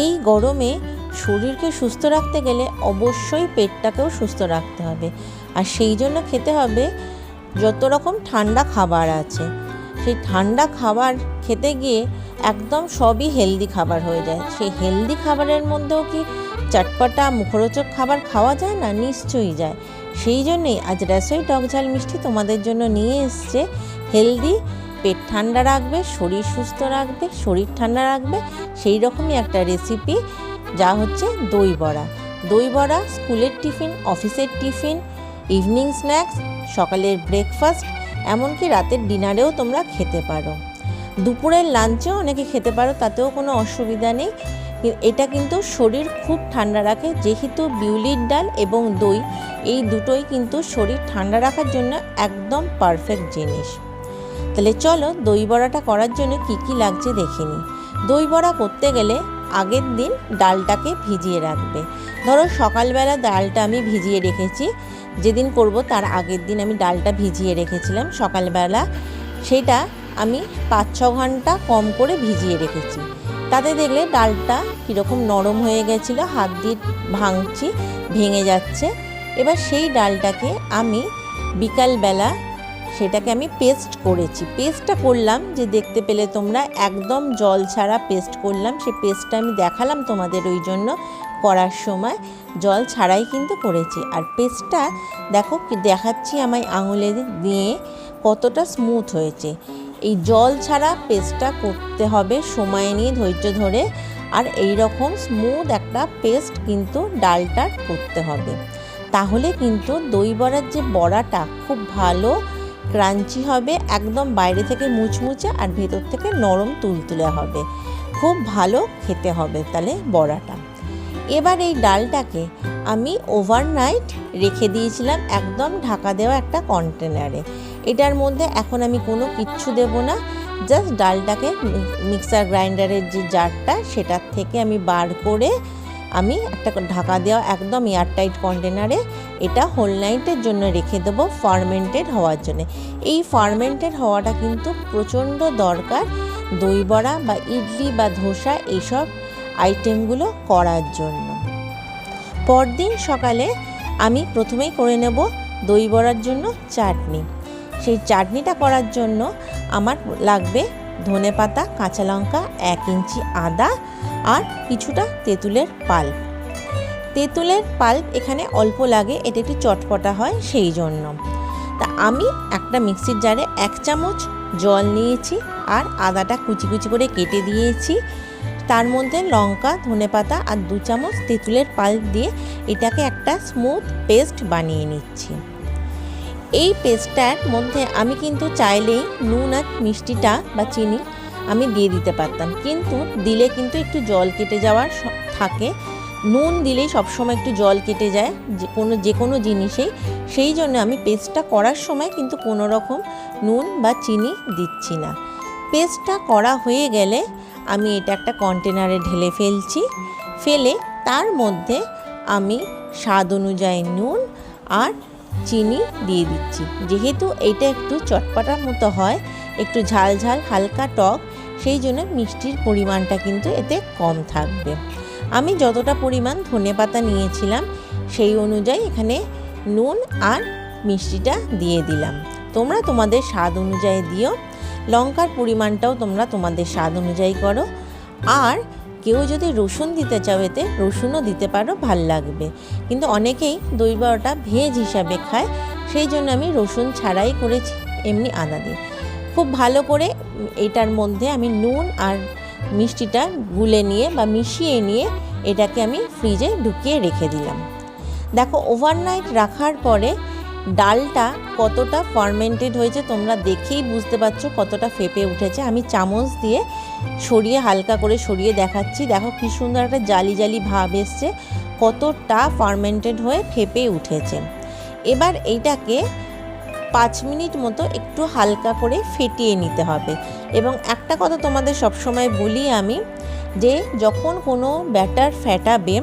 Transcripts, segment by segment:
এই গরমে শরীরকে সুস্থ রাখতে গেলে অবশ্যই পেটটাকেও সুস্থ রাখতে হবে। আর সেই জন্য খেতে হবে যত রকম ঠান্ডা খাবার আছে। সেই ঠান্ডা খাবার খেতে গিয়ে একদম সবই হেলদি খাবার হয়ে যায়। সেই হেলদি খাবারের মধ্যেও কি চটপটা, মুখরোচক খাবার খাওয়া যায় না? নিশ্চয়ই যায়। সেই জন্যেই আজ রসই টক ঝাল মিষ্টি তোমাদের জন্য নিয়ে এসছে। হেলদি পেট ঠান্ডা রাখবে, শরীর সুস্থ রাখবে, শরীর ঠান্ডা রাখবে, সেই রকমই একটা রেসিপি যা হচ্ছে দই বড়া। দই বড়া, স্কুলের টিফিন, অফিসের টিফিন ইভিনিং স্ন্যাক্স সকালের ব্রেকফাস্ট এমনকি রাতের ডিনারেও তোমরা খেতে পারো। দুপুরের লাঞ্চেও অনেকে খেতে পারো, তাতেও কোনো অসুবিধা নেই। এটা কিন্তু শরীর খুব ঠান্ডা রাখে, যেহেতু বিউলির ডাল এবং দই, এই দুটোই কিন্তু শরীর ঠান্ডা রাখার জন্য একদম পারফেক্ট জিনিস। তাহলে চলো দই বড়াটা করার জন্য কি কি লাগছে দেখে নিই। দই বড়া করতে গেলে আগের দিন ডালটাকে ভিজিয়ে রাখবে। ধরো সকালবেলা ডালটা আমি ভিজিয়ে রেখেছি, যেদিন করব তার আগের দিন আমি ডালটা ভিজিয়ে রেখেছিলাম সকালবেলা। সেটা আমি পাঁচ ছ ঘণ্টা কম করে ভিজিয়ে রেখেছি। তাতে দেখলে ডালটা কীরকম নরম হয়ে গেছিল, হাত দিয়ে ভাঙছি, ভেঙে যাচ্ছে। এবার সেই ডালটাকে আমি বিকালবেলা সেটাকে আমি পেস্ট করেছি। পেস্টটা করলাম যে দেখতে পেলে তোমরা একদম জল ছাড়া পেস্ট করলাম। সেই পেস্টটা আমি দেখালাম তোমাদের ওই জন্য করার সময়। জল ছাড়াই কিন্তু করেছি। আর পেস্টটা দেখো দেখাচ্ছি আমায় আঙুলে দিয়ে কতটা স্মুথ হয়েছে। এই জল ছাড়া পেস্টটা করতে হবে সময় নিয়ে ধৈর্য ধরে। আর এই রকম স্মুথ একটা পেস্ট কিন্তু ডালটার করতে হবে। তাহলে কিন্তু দই বড়ার যে বড়াটা খুব ভালো ক্রাঞ্চি হবে, একদম বাইরে থেকে মুচমুচে আর ভেতর থেকে নরম তুলতুলে হবে। খুব ভালো খেতে হবে তাহলে বড়াটা। এবার এই ডালটাকে আমি ওভারনাইট রেখে দিয়েছিলাম একদম ঢাকা দেওয়া একটা কন্টেনারে এটার মধ্যে এখন আমি কোনো কিচ্ছু দেব না জাস্ট ডালটাকে মিক্সার গ্রাইন্ডারের যে জারটা, সেটার থেকে আমি বার করে আমি একটা ঢাকা দেওয়া একদম এয়ারটাইট কন্টেনারে এটা হোল নাইটের জন্য রেখে দেবো ফার্মেন্টেড হওয়ার জন্য। এই ফার্মেন্টেড হওয়াটা কিন্তু প্রচণ্ড দরকার দই বড়া বা ইডলি বা ধোসা এইসব আইটেমগুলো করার জন্য। পরদিন সকালে আমি প্রথমেই করে নেব দই বড়ার জন্য চাটনি। সেই চাটনিটা করার জন্য আমার লাগবে ধনে পাতা কাঁচা লঙ্কা, এক ইঞ্চি আদা আর কিছুটা তেঁতুলের পাল্প তেঁতুলের পাল্প এখানে অল্প লাগে, এটা একটু চটপটা হয় সেই জন্য। তা আমি একটা মিক্সির জারে এক চামচ জল নিয়েছি আর আদাটা কুচি কুচি করে কেটে দিয়েছি। তার মধ্যে লঙ্কা ধনেপাতা আর দু চামচ তেঁতুলের পাল্প দিয়ে এটাকে একটা স্মুথ পেস্ট বানিয়ে নিচ্ছি। এই পেস্টটার মধ্যে আমি কিন্তু চাইলেই নুন আর মিষ্টিটা বা চিনি আমি দিয়ে দিতে পারতাম। কিন্তু দিলে কিন্তু একটু জল কেটে যাওয়ার থাকে। নুন দিলেই সবসময় একটু জল কেটে যায়, যে কোনো যে কোনো জিনিসেই। সেই জন্য আমি পেস্টটা করার সময় কিন্তু কোনো রকম নুন বা চিনি দিচ্ছি না। পেস্টটা করা হয়ে গেলে আমি এটা একটা কন্টেনারে ঢেলে ফেলছি। ফেলে তার মধ্যে আমি স্বাদ অনুযায়ী নুন আর চিনি দিয়ে দিচ্ছি। যেহেতু এটা একটু চটপটার মতো হয়, একটু ঝাল ঝাল হালকা টক সেই জন্য মিষ্টির পরিমাণটা কিন্তু এতে কম থাকবে। আমি যতটা পরিমাণ ধনে পাতা নিয়েছিলাম, সেই অনুযায়ী এখানে নুন আর মিষ্টিটা দিয়ে দিলাম। তোমরা তোমাদের স্বাদ অনুযায়ী দিও, লঙ্কার পরিমাণটাও তোমরা তোমাদের স্বাদ অনুযায়ী করো। আর কেউ যদি রসুন দিতে চাও এতে, রসুনও দিতে পারো, ভালো লাগবে। কিন্তু অনেকেই দই বড়াটা ভেজ হিসাবে খায়, সেই জন্য আমি রসুন ছাড়াই করেছি, এমনি আদা দিয়ে। খুব ভালো করে এটার মধ্যে আমি নুন আর মিষ্টিটা গুলে নিয়ে বা মিশিয়ে নিয়ে এটাকে আমি ফ্রিজে ঢুকিয়ে রেখে দিলাম। দেখো ওভারনাইট রাখার পরে ডালটা কতটা ফার্মেন্টেড হয়েছে তোমরা দেখেই বুঝতে পারছ কতটা ফেপে উঠেছে। আমি চামচ দিয়ে সরিয়ে হালকা করে সরিয়ে দেখাচ্ছি। দেখো কি সুন্দর একটা জালি জালি ভাব এসছে, কতটা ফার্মেন্টেড হয়ে ফেপে উঠেছে। এবার এইটাকে পাঁচ মিনিট মতো একটু হালকা করে ফেটিয়ে নিতে হবে। এবং একটা কথা তোমাদের সবসময় বলি আমি, যে যখন কোনো ব্যাটার ফ্যাটাবে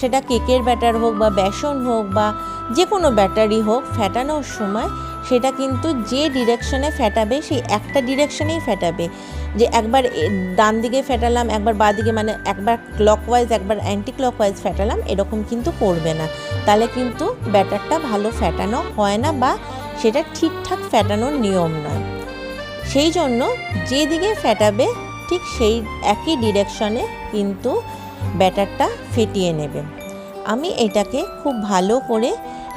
সেটা কেকের ব্যাটার হোক বা বেসন হোক বা যে কোনো ব্যাটারি হোক ফ্যাটানোর সময়, সেটা কিন্তু যে ডিরেকশনে ফেটাবে, সেই একটা ডিরেকশনেই ফেটাবে। যে একবার ডান দিকে ফেটালাম, একবার বাঁ দিকে মানে একবার ক্লকওয়াইজ একবার অ্যান্টি ক্লকওয়াইজ ফেটালাম, এরকম কিন্তু করবে না। তাহলে কিন্তু ব্যাটারটা ভালো ফেটানো হয় না বা সেটা ঠিকঠাক ফেটানোর নিয়ম নয়। সেই জন্য যেদিকে ফেটাবে, ঠিক সেই একই ডিরেকশনে কিন্তু ব্যাটারটা ফেটিয়ে নেবে। আমি এটাকে খুব ভালো করে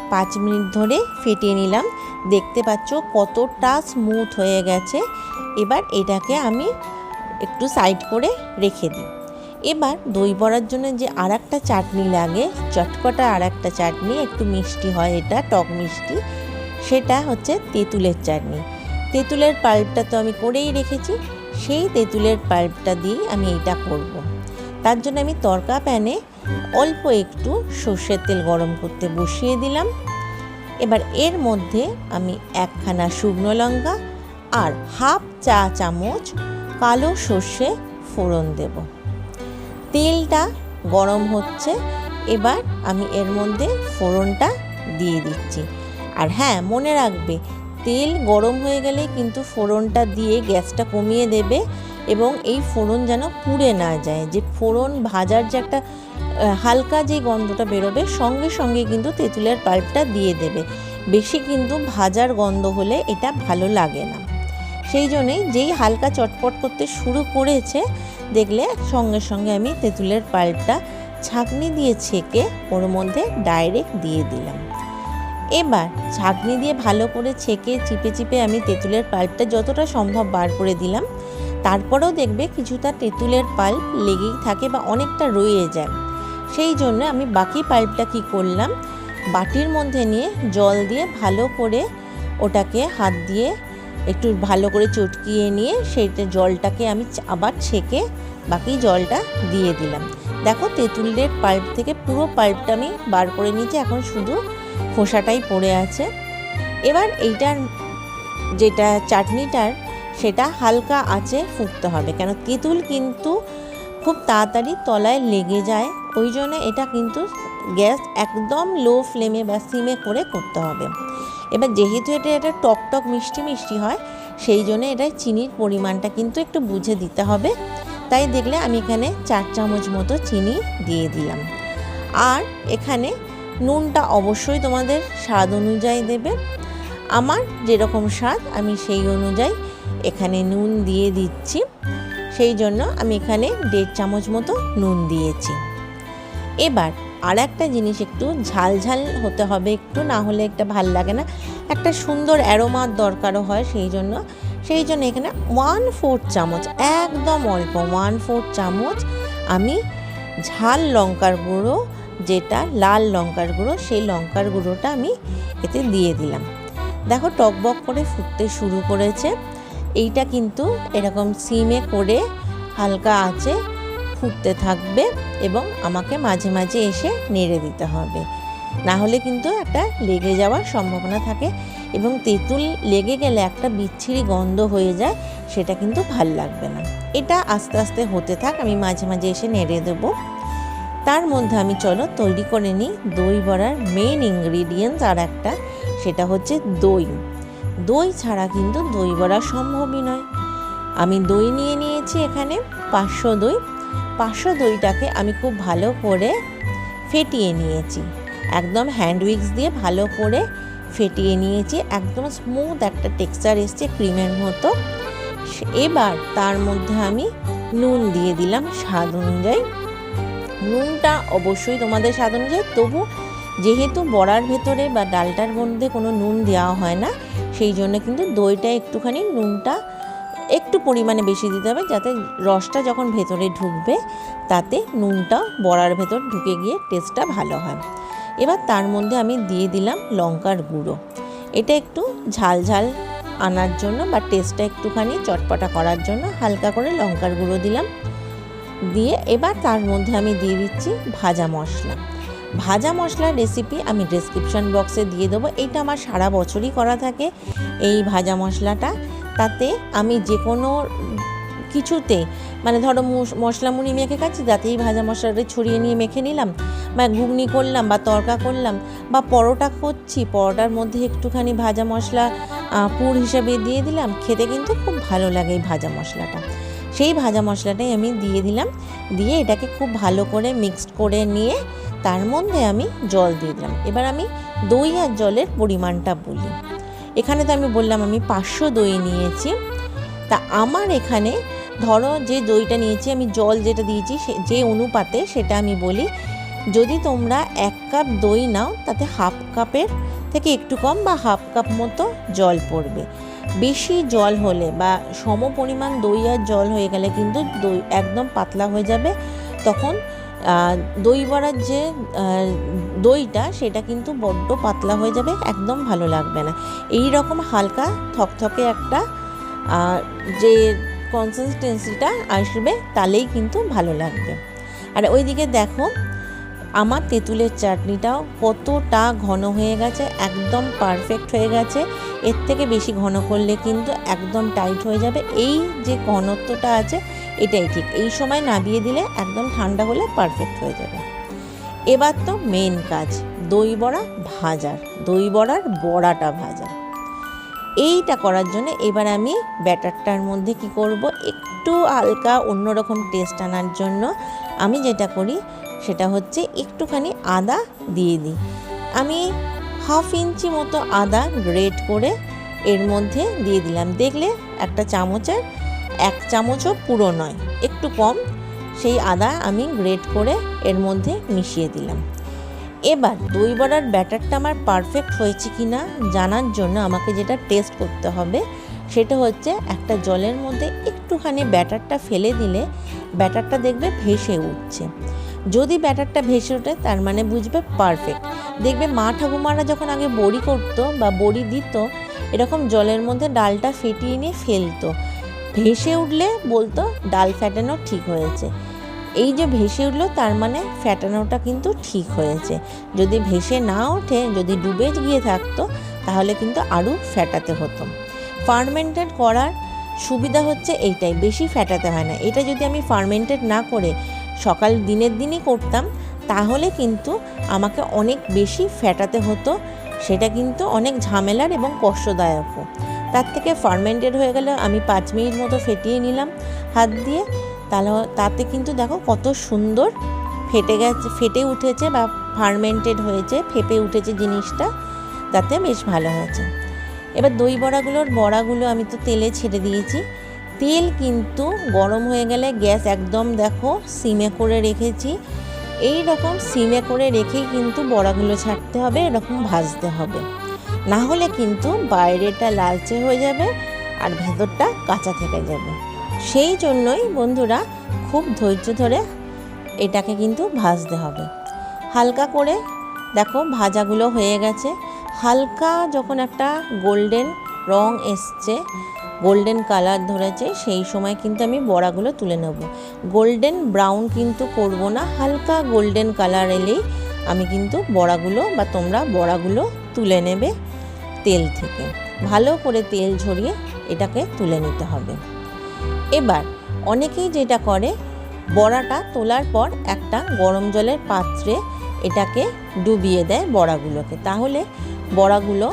পাঁচ মিনিট ধরে ফেটিয়ে নিলাম। দেখতে পাচ্ছ কতটা স্মুথ হয়ে গেছে। এবার এটাকে আমি একটু সাইড করে রেখে দিই। এবার দই বড়ার জন্য যে আর একটা চাটনি লাগে চটকটা আর একটা চাটনি, একটু মিষ্টি হয় এটা, টক মিষ্টি সেটা হচ্ছে তেঁতুলের চাটনি। তেঁতুলের পাল্পটা তো আমি করেই রেখেছি, সেই তেঁতুলের পাল্পটা দিয়েই আমি এইটা করব। তার জন্য আমি তরকা প্যানে অল্প একটু সর্ষের তেল গরম করতে বসিয়ে দিলাম। এবার এর মধ্যে আমি একখানা শুকনো লঙ্কা আর হাফ চা চামচ কালো সর্ষে ফোড়ন দেব। তেলটা গরম হচ্ছে, এবার আমি এর মধ্যে ফোড়নটা দিয়ে দিচ্ছি। আর হ্যাঁ মনে রাখবে, তেল গরম হয়ে গেলে কিন্তু ফোড়নটা দিয়ে গ্যাসটা কমিয়ে দেবে এবং এই ফোড়ন যেন পুড়ে না যায়। যে ফোড়ন ভাজার যে একটা হালকা যে গন্ধটা বেরোবে, সঙ্গে সঙ্গে কিন্তু তেঁতুলের পাল্পটা দিয়ে দেবে। বেশি কিন্তু ভাজার গন্ধ হলে এটা ভালো লাগে না। সেই জন্যেই যেই হালকা চটপট করতে শুরু করেছে, দেখলে সঙ্গে সঙ্গে আমি তেঁতুলের পাল্পটা ছাঁকনি দিয়ে ছেঁকে ওর মধ্যে ডাইরেক্ট দিয়ে দিলাম। এবার ছাঁকনি দিয়ে ভালো করে ছেঁকে চিপে চিপে আমি তেঁতুলের পাল্পটা যতটা সম্ভব বার করে দিলাম। তারপরেও দেখবে কিছুটা তেঁতুলের পাল্প লেগেই থাকে বা অনেকটা রয়ে যায়। সেই জন্য আমি বাকি পাল্পটা কি করলাম? বাটির মধ্যে নিয়ে জল দিয়ে ভালো করে ওটাকে হাত দিয়ে একটু ভালো করে চটকিয়ে নিয়ে সেইটা জলটাকে আমি আবার ছেঁকে বাকি জলটা দিয়ে দিলাম। দেখো তেঁতুলের পাল্প থেকে পুরো পাল্পটা আমি বার করে নিয়েছি। এখন শুধু খোসাটাই পড়ে আছে। এবার এইটার যেটা চাটনিটার, সেটা হালকা আঁচে ফুটতে হবে। কেন? তেঁতুল কিন্তু খুব তাড়াতাড়ি তলায় লেগে যায়। ওই জন্য এটা কিন্তু গ্যাস একদম লো ফ্লেমে বা সিমে করে করতে হবে। এবার যেহেতু এটা এটা টক টক মিষ্টি মিষ্টি হয়, সেই জন্য এটা চিনির পরিমাণটা কিন্তু একটু বুঝে দিতে হবে। তাই দেখলে আমি এখানে চার চামচ মতো চিনি দিয়ে দিলাম। আর এখানে নুনটা অবশ্যই তোমাদের স্বাদ অনুযায়ী দেবে। আমার যেরকম স্বাদ, আমি সেই অনুযায়ী এখানে নুন দিয়ে দিচ্ছি। সেই জন্য আমি এখানে দেড় চামচ মতো নুন দিয়েছি। এবার আর একটা জিনিস একটু ঝাল ঝাল হতে হবে একটু, না হলে একটা ভালো লাগে না। একটা সুন্দর অ্যারোমার দরকারও হয় সেই জন্য। সেই জন্য এখানে ওয়ান ফোর্থ চামচ, একদম অল্প ওয়ান ফোর্থ চামচ আমি ঝাল লঙ্কার গুঁড়ো যেটা লাল লঙ্কার গুঁড়ো, সেই লঙ্কার গুঁড়োটা আমি এতে দিয়ে দিলাম। দেখো টকবক করে ফুটতে শুরু করেছে। এইটা কিন্তু এরকম সিমে করে হালকা আঁচে ফুটতে থাকবে এবং আমাকে মাঝে মাঝে এসে নেড়ে দিতে হবে। না হলে কিন্তু একটা লেগে যাওয়ার সম্ভাবনা থাকে এবং তেঁতুল লেগে গেলে একটা বিচ্ছিরি গন্ধ হয়ে যায়, সেটা কিন্তু ভালো লাগবে না। এটা আস্তে আস্তে হতে থাক, আমি মাঝে মাঝে এসে নেড়ে দেবো। তার মধ্যে আমি, চলো, তৈরি করে নিই দই বড়ার মেন ইনগ্রিডিয়েন্টস আর একটা, সেটা হচ্ছে দই। দই ছাড়া কিন্তু দই বড়া সম্ভবই নয়। আমি দই নিয়ে নিয়েছি এখানে পাঁচশো দই। পাঁচশো দইটাকে আমি খুব ভালো করে ফেটিয়ে নিয়েছি। একদম হ্যান্ড উইক্স দিয়ে ভালো করে ফেটিয়ে নিয়েছি। একদম স্মুথ একটা টেক্সচার এসছে ক্রিমের মতো। এবার তার মধ্যে আমি নুন দিয়ে দিলাম স্বাদ অনুযায়ী। নুনটা অবশ্যই তোমাদের স্বাদ অনুযায়ী, তবু যেহেতু বড়ার ভেতরে বা ডালটার মধ্যে কোনো নুন দেওয়া হয় না, সেই জন্য কিন্তু দইটা একটুখানি নুনটা একটু পরিমাণে বেশি দিতে হবে, যাতে রসটা যখন ভেতরে ঢুকবে, তাতে নুনটা বড়ার ভেতর ঢুকে গিয়ে টেস্টটা ভালো হয়। এবার তার মধ্যে আমি দিয়ে দিলাম লঙ্কার গুঁড়ো। এটা একটু ঝাল ঝাল আনার জন্য বা টেস্টটা একটুখানি চটপটা করার জন্য হালকা করে লঙ্কার গুঁড়ো দিলাম। দিয়ে এবার তার মধ্যে আমি দিয়ে দিচ্ছি ভাজা মশলা। ভাজা মশলার রেসিপি আমি ডেসক্রিপশন বক্সে দিয়ে দেবো। এইটা আমার সারা বছরই করা থাকে এই ভাজা মশলাটা। তাতে আমি যে কোনো কিছুতে মানে ধরো মশ- মশলা মুড়ি মেখে খাচ্ছি, তাতেই ভাজা মশলাটা ছড়িয়ে নিয়ে মেখে নিলাম, বা ঘুগনি করলাম, বা তরকা করলাম, বা পরোটা করছি, পরোটার মধ্যে একটুখানি ভাজা মশলা পুর হিসাবে দিয়ে দিলাম, খেতে কিন্তু খুব ভালো লাগে এই ভাজা মশলাটা। সেই ভাজা মশলাটাই আমি দিয়ে দিলাম। দিয়ে এটাকে খুব ভালো করে মিক্সড করে নিয়ে তার মধ্যে আমি জল দিয়ে দিলাম। এবার আমি দই আর জলের পরিমাণটা বলি। এখানে তো আমি বললাম আমি পাঁচশো দই নিয়েছি। তা আমার এখানে ধরো যে দইটা নিয়েছি, আমি জল যেটা দিয়েছি যে অনুপাতে সেটা আমি বলি, যদি তোমরা এক কাপ দই নাও, তাতে হাফ কাপের থেকে একটু কম বা হাফ কাপ মতো জল পড়বে। বেশি জল হলে বা সম পরিমাণ দই আর জল হয়ে গেলে কিন্তু দই একদম পাতলা হয়ে যাবে। তখন দই বড়ার যে দইটা সেটা কিন্তু বড্ড পাতলা হয়ে যাবে, একদম ভালো লাগবে না। এই রকম হালকা থকথকে একটা যে কনসিস্টেন্সিটা আসবে তাহলেই কিন্তু ভালো লাগবে। আর ওইদিকে দেখো আমার তেঁতুলের চাটনিটাও কতটা ঘন হয়ে গেছে, একদম পারফেক্ট হয়ে গেছে। এর থেকে বেশি ঘন করলে কিন্তু একদম টাইট হয়ে যাবে। এই যে ঘনত্বটা আছে, এটাই ঠিক। এই সময় নাবিয়ে দিলে একদম ঠান্ডা হলে পারফেক্ট হয়ে যাবে। এবার তো মেন কাজ, দই বড়া ভাজার দই বড়ার বড়াটা ভাজা। এইটা করার জন্য এবার আমি ব্যাটারটার মধ্যে কি করব, একটু হালকা অন্যরকম টেস্ট আনার জন্য আমি যেটা করি সেটা হচ্ছে একটুখানি আদা দিয়ে দিই। আমি হাফ ইঞ্চি মতো আদা গ্রেট করে এর মধ্যে দিয়ে দিলাম। দেখলে একটা চামচের এক চামচও পুরো নয়, একটু কম। সেই আদা আমি গ্রেট করে এর মধ্যে মিশিয়ে দিলাম। এবার দই বড়ার ব্যাটারটা আমার পারফেক্ট হয়েছে কি না জানার জন্য আমাকে যেটা টেস্ট করতে হবে সেটা হচ্ছে একটা জলের মধ্যে একটুখানি ব্যাটারটা ফেলে দিলে ব্যাটারটা দেখবে ভেসে উঠছে। যদি ব্যাটারটা ভেসে ওঠে, তার মানে বুঝবে পারফেক্ট দেখবে মা ঠাকুমারা যখন আগে বড়ি করতো বা বড়ি দিত, এরকম জলের মধ্যে ডালটা ফেটিয়ে নিয়ে ফেলতো। ভেসে উঠলে বলতো ডাল ফ্যাটানো ঠিক হয়েছে। এই যে ভেসে উঠল, তার মানে ফ্যাটানোটা কিন্তু ঠিক হয়েছে। যদি ভেসে না ওঠে, যদি ডুবে গিয়ে থাকতো, তাহলে কিন্তু আরও ফ্যাটাতে হতো। ফার্মেন্টেড করার সুবিধা হচ্ছে এইটাই, বেশি ফ্যাটাতে হয় না। এটা যদি আমি ফার্মেন্টেড না করে সকাল দিনের দিনই করতাম, তাহলে কিন্তু আমাকে অনেক বেশি ফ্যাটাতে হতো। সেটা কিন্তু অনেক ঝামেলার এবং কষ্টদায়কও। তার থেকে ফার্মেন্টেড হয়ে গেলে আমি পাঁচ মিনিট মতো ফেটিয়ে নিলাম হাত দিয়ে। তাহলে তাতে কিন্তু দেখো কত সুন্দর ফেটে গেছে, ফেটে উঠেছে বা ফার্মেন্টেড হয়েছে, ফেপে উঠেছে জিনিসটা। তাতে বেশ ভালো হয়েছে। এবার দই বড়াগুলোর বড়াগুলো আমি তো তেলে ছেড়ে দিয়েছি। তেল কিন্তু গরম হয়ে গেলে গ্যাস একদম দেখো সিমে করে রেখেছি। এই রকম সিমে করে রেখেই কিন্তু বড়াগুলো ছাড়তে হবে, এরকম ভাজতে হবে। না হলে কিন্তু বাইরেটা লালচে হয়ে যাবে আর ভেতরটা কাঁচা থেকে যাবে। সেই জন্যই বন্ধুরা খুব ধৈর্য ধরে এটাকে কিন্তু ভাজতে হবে। হালকা করে দেখো ভাজাগুলো হয়ে গেছে। হালকা যখন একটা গোল্ডেন রং এসছে গোল্ডেন কালার ধরেছে, সেই সময় কিন্তু আমি বড়াগুলো তুলে নেব। গোল্ডেন ব্রাউন কিন্তু করব না, হালকা গোল্ডেন কালার এলেই আমি কিন্তু বড়াগুলো বা তোমরা বড়াগুলো তুলে নেবে তেল থেকে। ভালো করে তেল ঝরিয়ে এটাকে তুলে নিতে হবে। এবার অনেকেই যেটা করে, বড়াটা তোলার পর একটা গরম জলের পাত্রে এটাকে ডুবিয়ে দেয় বড়াগুলোকে। তাহলে বড়াগুলো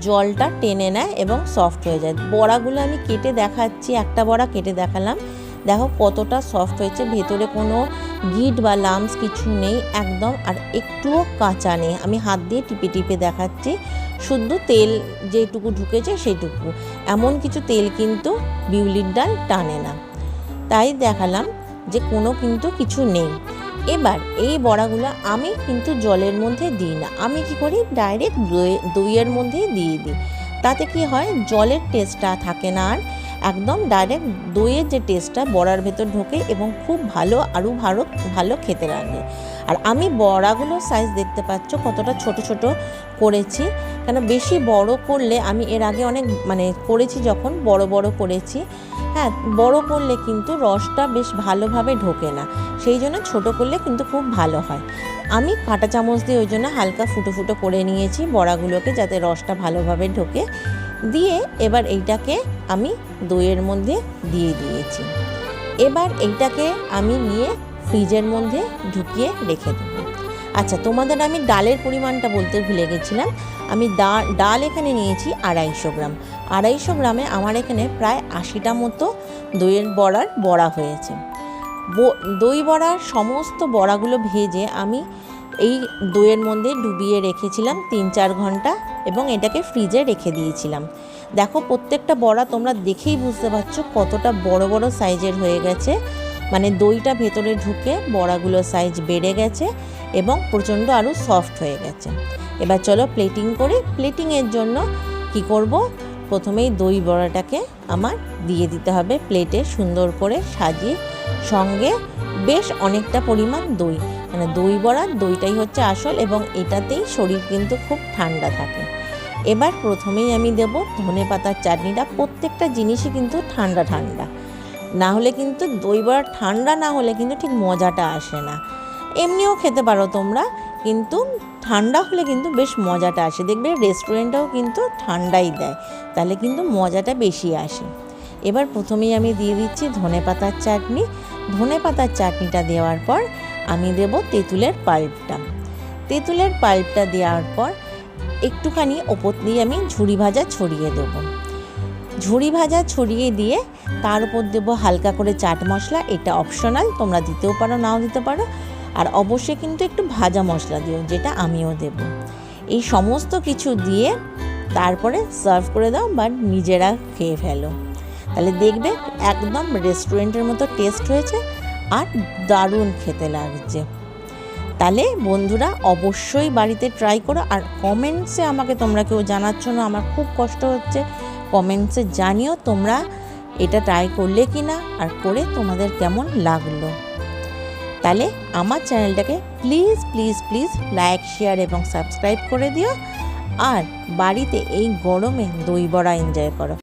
জলটা টেনে নেয় এবং সফট হয়ে যায়। বড়াগুলো আমি কেটে দেখাচ্ছি, একটা বড়া কেটে দেখালাম। দেখো কতটা সফট হয়েছে, ভেতরে কোনো গিট বা লামস কিছু নেই একদম, আর একটুও কাঁচা নেই। আমি হাত দিয়ে টিপে টিপে দেখাচ্ছি, শুদ্ধ তেল যেটুকু ঢুকেছে সেটুকু। এমন কিছু তেল কিন্তু বিউলির ডাল টানে না। তাই দেখালাম যে কোনো কিন্তু কিছু নেই। এবার এই বড়াগুলো আমি কিন্তু জলের মধ্যে দিই না। আমি কি করি? ডাইরেক্ট দইয়ের মধ্যেই দিয়ে দিই। তাতে কি হয়? জলের টেস্টটা থাকে না আর। একদম ডাইরেক্ট দইয়ের যে টেস্টটা বড়ার ভেতর ঢোকে এবং খুব ভালো আরও ভালো ভালো খেতে লাগে। আর আমি বড়াগুলোর সাইজ দেখতে পাচ্ছ কতটা ছোট ছোট করেছি। কেন বেশি বড় করলে আমি এর আগে অনেক মানে করেছি যখন, বড় বড় করেছি। হ্যাঁ বড় করলে কিন্তু রসটা বেশ ভালোভাবে ঢোকে না। সেই জন্য ছোট করলে কিন্তু খুব ভালো হয়। আমি কাঁটা চামচ দিয়ে ওই জন্য হালকা ফুটো ফুটো করে নিয়েছি বড়াগুলোকে যাতে রসটা ভালোভাবে ঢোকে। দিয়ে এবার এইটাকে আমি দইয়ের মধ্যে দিয়ে দিয়েছি। এবার এইটাকে আমি নিয়ে ফ্রিজের মধ্যে ঢুকিয়ে রেখে দেবো। আচ্ছা তোমাদের আমি ডালের পরিমাণটা বলতে ভুলে গেছিলাম। আমি ডাল এখানে নিয়েছি আড়াইশো গ্রাম। আড়াইশো গ্রামে আমার এখানে প্রায় আশিটা মতো দইয়ের বড়ার বড়া হয়েছে। দই বড়ার সমস্ত বড়াগুলো ভেজে আমি এই দইয়ের মধ্যে ডুবিয়ে রেখেছিলাম তিন চার ঘণ্টা এবং এটাকে ফ্রিজে রেখে দিয়েছিলাম। দেখো, প্রত্যেকটা বড়া তোমরা দেখেই বুঝতে পারছ কতটা বড় বড় সাইজের হয়ে গেছে। মানে দইটা ভেতরে ঢুকে বড়াগুলো সাইজ বেড়ে গেছে এবং প্রচণ্ড আরও সফট হয়ে গেছে। এবার চলো প্লেটিং করি প্লেটিংয়ের জন্য কি করব? প্রথমেই দই বড়াটাকে আমার দিয়ে দিতে হবে প্লেটে সুন্দর করে সাজিয়ে। সঙ্গে বেশ অনেকটা পরিমাণ দই মানে দই বড়ার দইটাই হচ্ছে আসল এবং এটাতেই শরীর কিন্তু খুব ঠান্ডা থাকে। এবার প্রথমেই আমি দেব ধনে পাতার চাটনিটা, প্রত্যেকটা জিনিসই কিন্তু ঠান্ডা ঠান্ডা। না হলে কিন্তু দই বড়া ঠান্ডা না হলে কিন্তু ঠিক মজাটা আসে না। এমনিও খেতে পারো তোমরা, কিন্তু ঠান্ডা হলে কিন্তু বেশ মজাটা আসে। দেখবে রেস্টুরেন্টেও কিন্তু ঠান্ডাই দেয়, তাহলে কিন্তু মজাটা বেশি আসে। এবার প্রথমেই আমি দিয়ে দিচ্ছি ধনে পাতার চাটনি। ধনে পাতার চাটনিটা দেওয়ার পর আমি দেব তেঁতুলের পাল্পটা। তেঁতুলের পাল্পটা দেওয়ার পর একটুখানি ওপর দিয়ে আমি ঝুড়ি ভাজা ছড়িয়ে দেবো। ঝুড়ি ভাজা ছড়িয়ে দিয়ে তার উপর দেবো হালকা করে চাট মশলা। এটা অপশনাল তোমরা দিতেও পারো, নাও দিতে পারো। আর অবশ্যই কিন্তু একটু ভাজা মশলা দিও, যেটা আমিও দেব। এই সমস্ত কিছু দিয়ে তারপরে সার্ভ করে দাও, বা নিজেরা খেয়ে ফেলো। তাহলে দেখবে একদম রেস্টুরেন্টের মতো টেস্ট হয়েছে আর দারুণ খেতে লাগছে। তাহলে বন্ধুরা, অবশ্যই বাড়িতে ট্রাই করো। আর কমেন্টসে আমাকে তোমরা কেউ জানাচ্ছ না, আমার খুব কষ্ট হচ্ছে। কমেন্টসে জানিও তোমরা এটা ট্রাই করলে কি না আর করে তোমাদের কেমন লাগল। তাহলে আমার চ্যানেলটাকে please please please like share এবং সাবস্ক্রাইব করে দিও। আর বাড়িতে এই গরমে দই বড়া এনজয় করো।